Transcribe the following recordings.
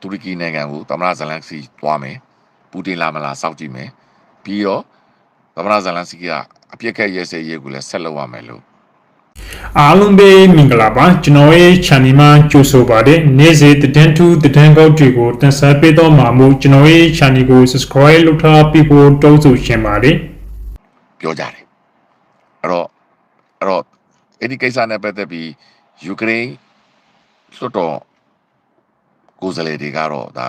တူရကီနိုင်ငံကိုသမ္မတဇလန်စကီသွားမယ်ပူတင်လာမလားစောင့်ကြည့်မယ်ပြီးတော့သမ္မတဇလန်စကီကအပြစ်ခက်ရဲစဲရေးကိုလည်းဆက်လုပ်ရမယ်လို့အားလုံးပဲမင်္ဂလာပါကျွန်တော်ရဲ့ channel မှာကြိုဆိုပါတယ်နေ့စဉ်တည်ထူးတည်ကောက်တွေကိုတင်ဆက်ပေးတော့မှာမို့ကျွန်တော်ရဲ့ channel ကို subscribe လုပ်ထားပြီးဖို့တောင်းဆိုရှင်ပါတယ်ပြောကြတယ်အဲ့တော့အဲ့တော့အဲ့ဒီကိစ္စနဲ့ပတ်သက်ပြီးယူကရိန်းလွှတ်တော် ကိုယ်စားလှယ်တွေကတော့ဒါ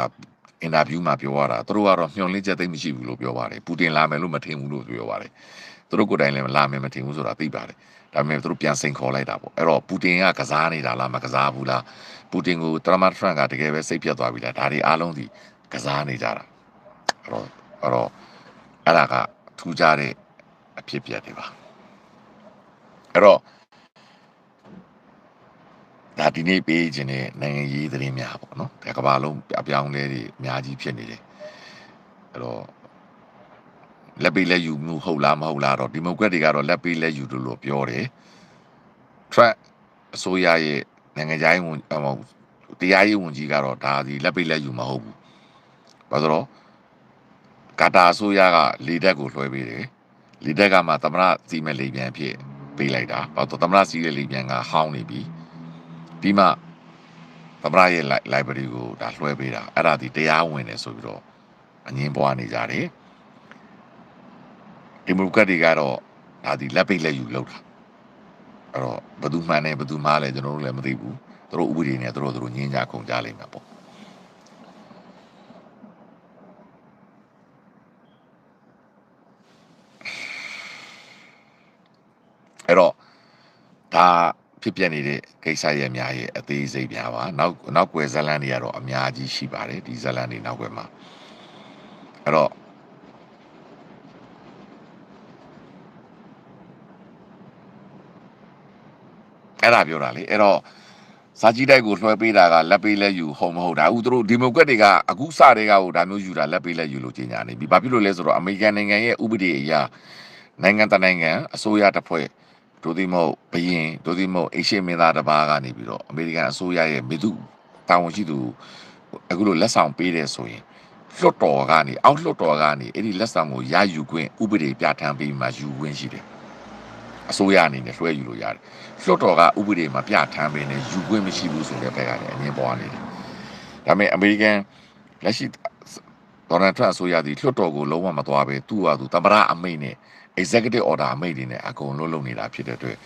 အင်တာဗျူးမှာပြောရတာသူတို့ကတော့မျှော်လင့်ချက်သိမ်းမရှိဘူးလို့ပြောပါတယ်ပူတင်လာမယ်လို့မထင်ဘူးလို့ပြောပါတယ်သူတို့ကိုယ်တိုင်လည်းလာမယ်မထင်ဘူးဆိုတာသိပါတယ်ဒါပေမဲ့သူတို့ပြန်စိန်ခေါ်လိုက်တာပေါ့အဲ့တော့ပူတင်ကကစားနေတာလားမကစားဘူးလားပူတင်ကိုတရမတ်ထရန့်ကတကယ်ပဲစိတ်ပြတ်သွားပြီလားဒါတွေအားလုံးဒီကစားနေကြတာအဲ့တော့အဲ့တော့အဲ့ဒါကထူးခြားတဲ့အဖြစ်ပြက်တွေပါအဲ့တော့ ဒါဒီနေ့ပေးခြင်းတဲ့နိုင်ငံရေးသတင်းများပေါ့နော်ဒါကမ္ဘာလုံးအပြောင်းလဲတွေအများကြီးဖြစ်နေတယ်အဲ့တော့လက်ပေးလက်ယူမှုဟုတ်လားမဟုတ်လားတော့ဒီမိုကရက်တွေကတော့လက်ပေးလက်ယူလို့လို့ပြောတယ် track အစိုးရရဲ့နိုင်ငံခြားရေးဝန်အမဟုတ်တရားရေးဝန်ကြီးကတော့ဒါဒီလက်ပေးလက်ယူမဟုတ်ဘူးဘာလို့တော့ကာတာအစိုးရကလေတက်ကိုလွှဲပေးတယ်လေတက်ကမှသမရစီမဲ့လေပြန်ဖြစ်ပေးလိုက်တာဘာလို့သမရစီရဲ့လေပြန်ကဟောင်းနေပြီ ဒီမှသမရရဲ့ library ကိုဒါလွှဲပေးတာအဲ့ဒါဒီတရားဝင်တယ်ဆိုပြီးတော့အငင်းပွားနေကြတယ်ဒီမိုကရက်တွေကတော့ဒါဒီလက်ပိတ်လက်ယူလောက်တာအဲ့တော့ဘယ်သူမှန်တယ်ဘယ်သူမှားလဲကျွန်တော်တို့လည်းမသိဘူးသူတို့ဥပဒေနဲ့သူတို့သူတို့ညင်းကြခုန်ကြလိမ့်မယ်ပေါ့အဲ့တော့ဒါ ဖြစ်ပြနေတဲ့ကိစ္စရဲ့အများရဲ့အသေးစိတ်များပါနောက်နောက်ွယ်ဇလန်တွေကတော့အများကြီးရှိပါတယ်ဒီဇလန်တွေနောက်ွယ်မှာအဲ့တော့အဲ့ဒါပြောတာလေအဲ့တော့စာကြည့်တိုက်ကိုလွှဲပေးတာကလက်ပေးလက်ယူဟုတ်မဟုတ်ဒါအခုသူတို့ဒီမိုကရက်တွေကအခုစတဲ့ကဟိုဒါမျိုးယူတာလက်ပေးလက်ယူလို့ကြီးညာနေပြီဘာဖြစ်လို့လဲဆိုတော့အမေရိကန်နိုင်ငံရဲ့ဥပဒေအရနိုင်ငံတနိုင်ငံအစိုးရတစ်ဖွဲ့ ဒိုဒီမို့ဘရင်ဒိုဒီမို့အေရှိမင်းသားတစ်ပါးကနေပြီးတော့အမေရိကန်အစိုးရရဲ့မိသူတာဝန်ရှိသူအခုလိုလက်ဆောင်ပေးတယ်ဆိုရင်လွတ်တော်ကနေအောက်လွတ်တော်ကနေအဲ့ဒီလက်ဆောင်ကိုရယူခွင့်ဥပဒေပြဋ္ဌာန်းပြီးမှယူခွင့်ရှိတယ်အစိုးရအနေနဲ့လွှဲယူလို့ရတယ်။လွှတ်တော်ကဥပဒေမှာပြဋ္ဌာန်းပေးနေယူခွင့်မရှိဘူးဆိုတဲ့ဘက်ကလည်းအငင်းပွားနေတယ်။ဒါပေမဲ့အမေရိကန်လက်ရှိ ဒေါ်နယ်ထရန့်အစိုးရသည်လွှတ်တော်ကိုလုံးဝမသွားပဲသူ့ဟာသူသမ္မတအမိန့်နဲ့ executive order အမိန့်တွေနဲ့အကုန်လုံးလုပ်နေတာဖြစ်တဲ့အတွက်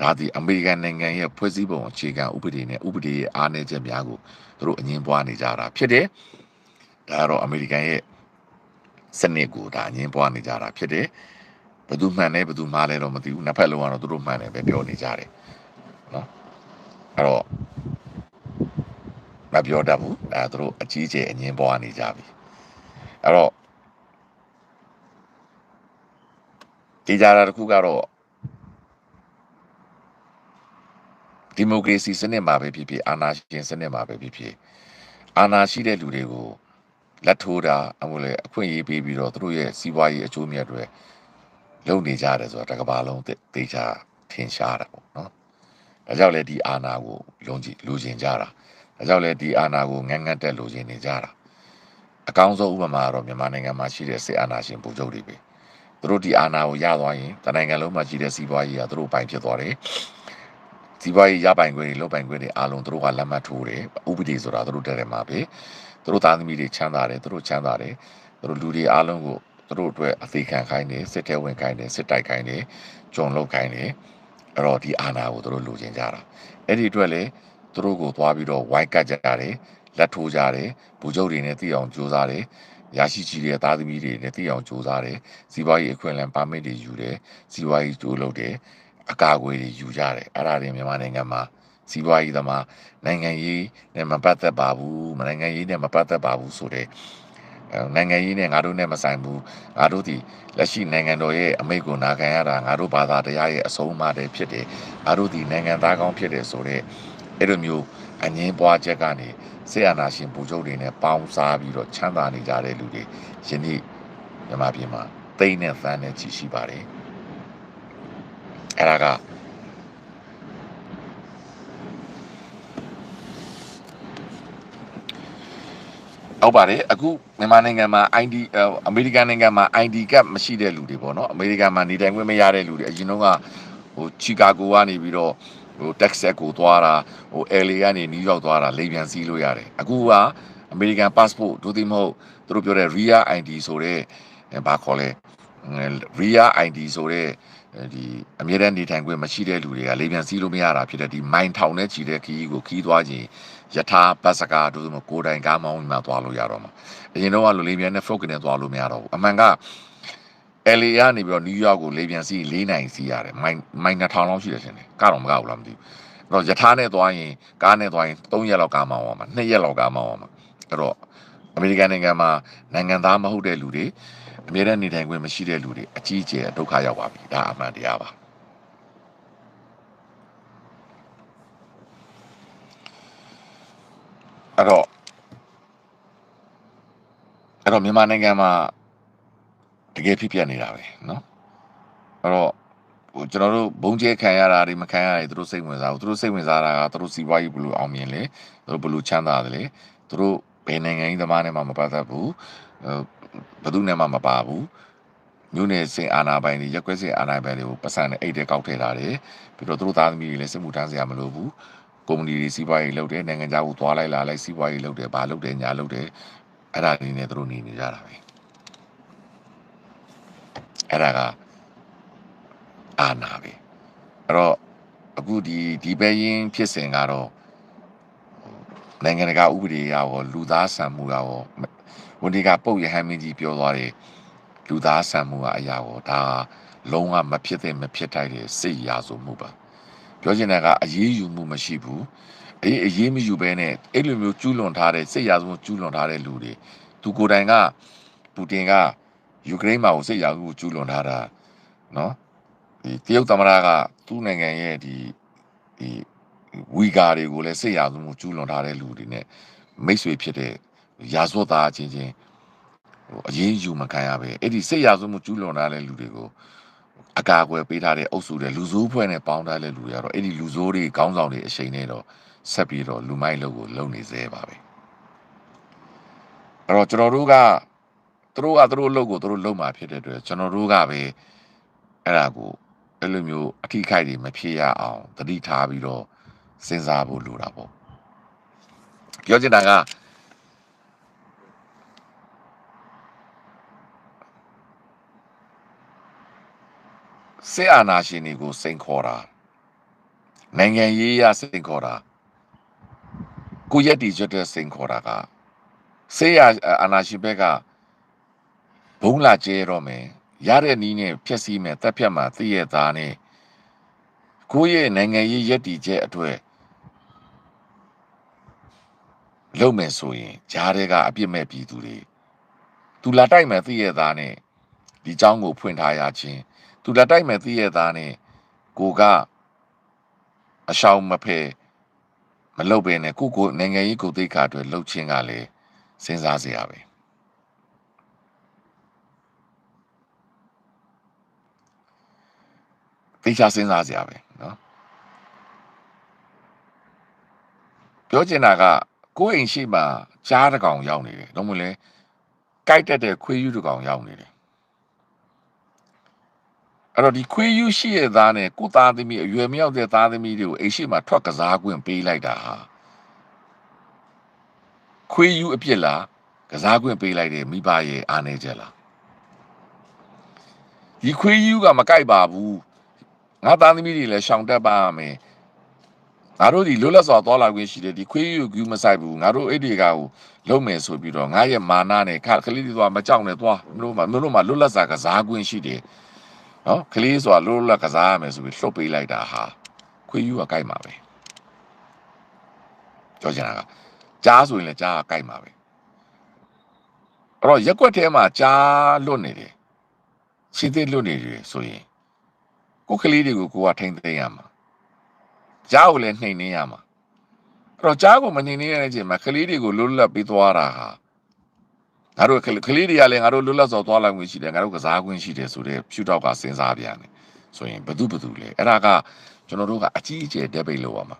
ဒါသည်အမေရိကန်နိုင်ငံရဲ့ဖွဲ့စည်းပုံအခြေခံဥပဒေနဲ့ဥပဒေရဲ့အားနည်းချက်များကိုသူတို့အငင်းပွားနေကြတာဖြစ်တယ်။ဒါကတော့အမေရိကန်ရဲ့စနစ်ကိုဒါအငင်းပွားနေကြတာဖြစ်တယ်။ဘယ်သူမှန်လဲဘယ်သူမှားလဲတော့မသိဘူးနှစ်ဖက်လုံးကတော့သူတို့မှန်တယ်ပဲပြောနေကြတယ်နော်အဲ့တော့မပြောတတ်ဘူးအဲသူတို့အကြီးကျယ်အငင်းပွားနေကြပြီ အဲ့တော့ဒီကြတာတစ်ခုကတော့ဒီမိုကရေစီစနစ်မှာပဲဖြစ်ဖြစ်အာဏာရှင်စနစ်မှာပဲဖြစ်ဖြစ်အာဏာရှိတဲ့လူတွေကိုလက်ထိုးတာအမှုလေအခွင့်အရေးပေးပြီးတော့သူတို့ရဲ့စီးပွားရေးအကျိုးမြတ်တွေလုံနေကြတယ်ဆိုတာတစ်ကမ္ဘာလုံးသိချာထင်ရှားတာပေါ့နော်။ဒါကြောင့်လေဒီအာနာကိုလုံကြည့်လူကျင်ကြတာ။ဒါကြောင့်လေဒီအာနာကိုငန်းငန်းတက်လူကျင်နေကြတာ။ အကောင်းဆုံးဥပမာကတော့မြန်မာနိုင်ငံမှာရှိတဲ့စစ်အာဏာရှင်ဗိုလ်ချုပ်တွေပဲ။သူတို့ဒီအာဏာကိုရသွားရင်တနိုင်ငံလုံးမှာရှိတဲ့စီးပွားရေးကသူတို့ပိုင်ဖြစ်သွားတယ်။စီးပွားရေးရပိုင်ခွင့်တွေလုပ်ပိုင်ခွင့်တွေအားလုံးသူတို့ကလက်မှတ်ထိုးတယ်။ဥပဒေဆိုတာသူတို့တက်တယ်မှာပဲ။သူတို့သားသမီးတွေချမ်းသာတယ်သူတို့ချမ်းသာတယ်။သူတို့လူတွေအားလုံးကိုသူတို့အတွက်အသေးခံခိုင်းတယ်စစ်တဲဝင်ခိုင်းတယ်စစ်တိုက်ခိုင်းတယ်ဂျုံလုတ်ခိုင်းတယ်အဲ့တော့ဒီအာဏာကိုသူတို့လိုချင်ကြတာအဲ့ဒီအတွက်လေသူတို့ကိုသွားပြီးတော့ဝိုင်းကတ်ကြတယ် လက်ထိုးကြတယ်ဘူချုပ်တွေနဲ့တည်အောင်ကြိုးစားတယ်ရရှိချီတဲ့သားသမီးတွေနဲ့တည်အောင်ကြိုးစားတယ်စီးပွားရေးအခွင့်အလမ်းပါမစ်တွေယူတယ်စီးပွားရေးကြိုးလုပ်တယ်အကာအကွယ်တွေယူကြတယ်အဲ့ဒါတွေမြန်မာနိုင်ငံမှာစီးပွားရေးသမားနိုင်ငံရေးနဲ့မပတ်သက်ပါဘူးနိုင်ငံရေးနဲ့မပတ်သက်ပါဘူးဆိုတဲ့နိုင်ငံရေးနဲ့ငါတို့နဲ့မဆိုင်ဘူးငါတို့ဒီလက်ရှိနိုင်ငံတော်ရဲ့အမိန့်ကိုနာခံရတာငါတို့ဘာသာတရားရဲ့အဆုံးအမတွေဖြစ်တယ်ငါတို့ဒီနိုင်ငံသားကောင်းဖြစ်တယ်ဆိုတော့ အဲ့လိုမျိုးအငင်းပွားချက်ကနေဆေးရနာရှင်ပူချုပ်တွေနဲ့ပေါင်းစားပြီးတော့ချမ်းသာနေကြတဲ့လူတွေယနေ့မြန်မာပြည်မှာတိတ်နဲ့သန်းနဲ့ချီရှိပါတယ်အဲ့ဒါကဟုတ်ပါတယ်အခုမြန်မာနိုင်ငံမှာ ID အမေရိကန်နိုင်ငံမှာ ID ကတ်မရှိတဲ့လူတွေပေါ့နော်အမေရိကန်မှာနေထိုင်ခွင့်မရတဲ့လူတွေအရင်တော့ကဟိုချီကာဂိုကနေပြီးတော့ ဟိုတက်ဆက်ကိုသွားတာဟို LA ကနေနယူးယောက်သွားတာလေပြန်စီးလို့ရတယ်အခုကအမေရိကန် passport ဒုတိမဟုတ်သူတို့ပြောတဲ့ RIA ID ဆိုတဲ့ဘာခေါ်လဲ RIA ID ဆိုတဲ့ဒီအမြဲတမ်းနေထိုင်ခွင့်မရှိတဲ့လူတွေကလေပြန်စီးလို့မရတာဖြစ်တဲ့ဒီမိုင်ထောင်နဲ့ချီတဲ့ခီးကိုခီးသွားခြင်းယထာဘတ်စကာတို့ဆိုကိုယ်တိုင်ကားမောင်းမှသွားလို့ရတော့မှာအရင်တော့ကလိုလေပြန်နဲ့ focus နဲ့သွားလို့မရတော့ဘူးအမှန်က LA ကနေပြီးတော့နယူးယောက်ကိုလေပြန်စီး၄နိုင်စီးရတယ်မိုင်မိုင်2000လောက်ရှိတယ်ရှင်ကတော့မကောက်ဘူးလားမသိဘူးအဲ့တော့ယထာနဲ့သွားရင်ကားနဲ့သွားရင်3ရက်လောက်ကားမောင်းအောင်မှာ2ရက်လောက်ကားမောင်းအောင်မှာအဲ့တော့အမေရိကန်နိုင်ငံမှာနိုင်ငံသားမဟုတ်တဲ့လူတွေအမြဲတမ်းနေထိုင်ခွင့်မရှိတဲ့လူတွေအကြီးအကျယ်ဒုက္ခရောက်ပါပြီဒါအမှန်တရားပါအဲ့တော့အဲ့တော့မြန်မာနိုင်ငံမှာ တကယ်ဖြစ်ပြနေတာပဲเนาะအဲ့တော့ဟိုကျွန်တော်တို့ဘုံကျဲခံရတာတွေမခံရတာတွေသူတို့စိတ်ဝင်စားဘူးသူတို့စိတ်ဝင်စားတာကသူတို့စီးပွားရေးဘယ်လိုအောင်မြင်လဲသူတို့ဘယ်လိုချမ်းသာတယ်လဲသူတို့ဘယ်နိုင်ငံရေးသမားနဲ့မှမပတ်သက်ဘူးဘယ်သူနဲ့မှမပါဘူးမြို့နယ်စင်အာနာပိုင်တွေရက်ွက်စင်အာနာပိုင်တွေကိုပတ်စံနဲ့အိတ်တဲ့ကောက်ထည့်လာတယ်ပြီးတော့သူတို့သားသမီးတွေလည်းစစ်မှုထမ်းစရာမလိုဘူးကုမ္ပဏီတွေစီးပွားရေးလုပ်တယ်နိုင်ငံခြားကိုသွားလိုက်လာလိုက်စီးပွားရေးလုပ်တယ်ဘာလုပ်တယ်ညာလုပ်တယ်အဲ့ဒါတွေနဲ့သူတို့နေနေကြတာပဲ အဲ့ဒါကအာနာပဲအဲ့တော့အခုဒီဒီပဲရင်ဖြစ်စဉ်ကတော့နိုင်ငံတကာဥပဒေရောလူသားဆန်မှုရောဝန်ဒီကပုတ်ရဟန်းမင်းကြီးပြောသွားတယ်လူသားဆန်မှုကအရာကိုဒါလုံးဝမဖြစ်တဲ့မဖြစ်ထိုက်တဲ့စိတ်ရာဆိုမှုပါပြောချင်တာကအရေးယူမှုမရှိဘူးအေးအရေးမယူဘဲနဲ့အဲ့လိုမျိုးကျူးလွန်ထားတဲ့စိတ်ရာဇမှုကျူးလွန်ထားတဲ့လူတွေသူကိုယ်တိုင်ကပူတင်က ယူကရိန်းမှာကိုစိတ်ရာဇမှုကျူးလွန်ထားတာနော်ဒီတရုတ်သမ္မတကသူ့နိုင်ငံရဲ့ဒီဒီဝီဂါတွေကိုလည်းစိတ်ရာဇမှုကျူးလွန်ထားတဲ့လူတွေနဲ့မိတ်ဆွေဖြစ်တဲ့ရာဇဝတ်သားချင်းချင်းဟိုအရေးယူမခံရပဲအဲ့ဒီစိတ်ရာဇမှုကျူးလွန်ထားတဲ့လူတွေကိုအကာအကွယ်ပေးထားတဲ့အုပ်စုတွေလူဆိုးဖွဲ့နဲ့ပေါင်းထားတဲ့လူတွေကတော့အဲ့ဒီလူဆိုးတွေခေါင်းဆောင်တွေအချိန်နဲ့တော့ဆက်ပြီးတော့လူမိုက်လုပ်ကိုလုပ်နေသေးပါပဲအဲ့တော့ကျွန်တော်တို့က သူတို့ကသူတို့လုပ်ကိုသူတို့လုပ်မှာဖြစ်တဲ့အတွက်ကျွန်တော်တို့ကပဲအဲ့ဒါကိုအဲ့လိုမျိုးအထိခိုက်တွေမဖြစ်ရအောင်တတိထားပြီးတော့စဉ်းစားဖို့လိုတာပေါ့ပြောချင်တာကစေအာနာရှင်တွေကိုစိန်ခေါ်တာနိုင်ငံရေးရစိန်ခေါ်တာကိုရက်တီကျွတ်တဲ့စိန်ခေါ်တာကစေအာအာနာရှင်ဘက်က ဘုံလာကျဲတော့မယ်ရတဲ့နီးနဲ့ဖြက်စီးမယ်တက်ဖြတ်မှာသိရသားနဲ့ကိုရဲ့နိုင်ငံရေးရက်တီချက်အတွေ့လုံမယ်ဆိုရင်ဂျားတွေကအပြစ်မဲ့ပြည်သူတွေသူလာတိုက်မယ်သိရသားနဲ့ဒီเจ้าကိုဖွင့်ထားရခြင်းသူလက်တိုက်မဲ့သိရသားနဲ့ကိုကအရှောင်မဖယ်မလုပ်ဘဲနဲ့ကိုကိုနိုင်ငံရေးကိုသိက္ခာအတွက်လှုပ်ချင်းကလည်းစဉ်းစားစရာပဲ သိချစဉ်းစားစရာပဲနော်ပြောချင်တာကကိုယ့်အိမ်ရှိမှာကြားတကောင်ရောက်နေတယ်တော့မလဲကြိုက်တက်တဲ့ခွေးယူတကောင်ရောက်နေတယ်အဲ့တော့ဒီခွေးယူရှိရဲ့သားနဲ့ကိုသားသမီးအရွယ်မရောက်တဲ့သားသမီးတွေကိုအိမ်ရှိမှာထွက်ကစားခွင့်ပေးလိုက်တာဟာခွေးယူအပြစ်လားကစားခွင့်ပေးလိုက်တဲ့မိဘရဲ့အားနည်းချက်လားဒီခွေးယူကမကြိုက်ပါဘူး ငါသားသမီးတွေလည်းရှောင်တက်ပါမယ်ငါတို့ဒီလွတ်လပ်စွာသွားလာခွင့်ရှိတယ်ဒီခွေးယူကူမဆိုင်ဘူးငါတို့အဲ့ဒီကကိုလုံးမယ်ဆိုပြီးတော့ငါရဲ့မာနနဲ့ခကလေးတွေသွားမကြောက်နဲ့သွားမလို့မလို့မလွတ်လပ်စွာကစားခွင့်ရှိတယ်နော်ကလေးဆိုတာလိုလိုလက်ကစားရမယ်ဆိုပြီးလှုပ်ပေးလိုက်တာဟာခွေးယူကကြိုက်မှာပဲပြောချင်တာကကြားဆိုရင်လည်းကြားကကြိုက်မှာပဲအဲ့တော့ရက်ွက်ထဲမှာကြားလွတ်နေတယ်ရှင်းသေးလွတ်နေတယ်ဆိုရင် ကိုကလေးတွေကိုကိုကထိမ့်သိမ်းရမှာကြားကိုလည်းနှိမ်နှင်းရမှာအဲ့တော့ကြားကိုမနှိမ်နှင်းရတဲ့အချိန်မှာကလေးတွေကိုလွတ်လပ်ပြီးသွားတာဟာငါတို့ကလေးတွေကလည်းငါတို့လွတ်လပ်စွာသွားလာခွင့်ရှိတယ်ငါတို့ကစားခွင့်ရှိတယ်ဆိုတဲ့ဖြူတော့ကစဉ်းစားပြန်တယ်ဆိုရင်ဘသူဘသူလဲအဲ့ဒါကကျွန်တော်တို့ကအကြီးအကျယ် debate လုပ်ရမှာ